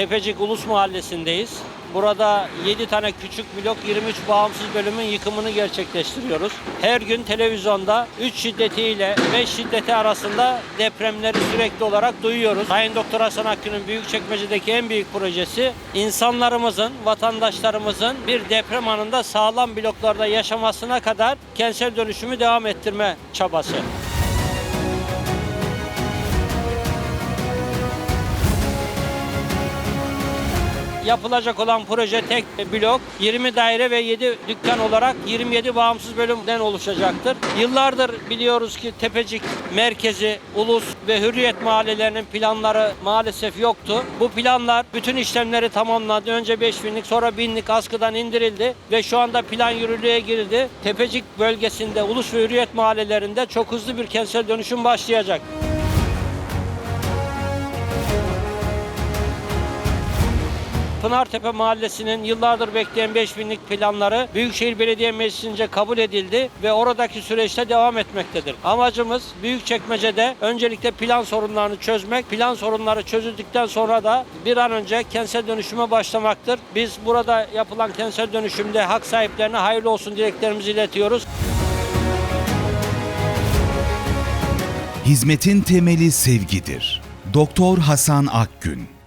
Tepecik Ulus Mahallesi'ndeyiz. Burada 7 tane küçük blok 23 bağımsız bölümün yıkımını gerçekleştiriyoruz. Her gün televizyonda 3 şiddetiyle 5 şiddeti arasında depremleri sürekli olarak duyuyoruz. Sayın Doktor Hasan Akgün'ün Büyükçekmece'deki en büyük projesi insanlarımızın, vatandaşlarımızın bir deprem anında sağlam bloklarda yaşamasına kadar kentsel dönüşümü devam ettirme çabası. Yapılacak olan proje tek blok 20 daire ve 7 dükkan olarak 27 bağımsız bölümden oluşacaktır. Yıllardır biliyoruz ki Tepecik merkezi, Ulus ve Hürriyet mahallelerinin planları maalesef yoktu. Bu planlar bütün işlemleri tamamladı. Önce 5000'lik sonra 1000'lik askıdan indirildi ve şu anda plan yürürlüğe girdi. Tepecik bölgesinde Ulus ve Hürriyet mahallelerinde çok hızlı bir kentsel dönüşüm başlayacak. Pınartepe Mahallesi'nin yıllardır bekleyen 5000'lik planları Büyükşehir Belediye Meclisi'nce kabul edildi ve oradaki süreçte devam etmektedir. Amacımız Büyükçekmece'de öncelikle plan sorunlarını çözmek, plan sorunları çözüldükten sonra da bir an önce kentsel dönüşüme başlamaktır. Biz burada yapılan kentsel dönüşümde hak sahiplerine hayırlı olsun dileklerimizi iletiyoruz. Hizmetin temeli sevgidir. Doktor Hasan Akgün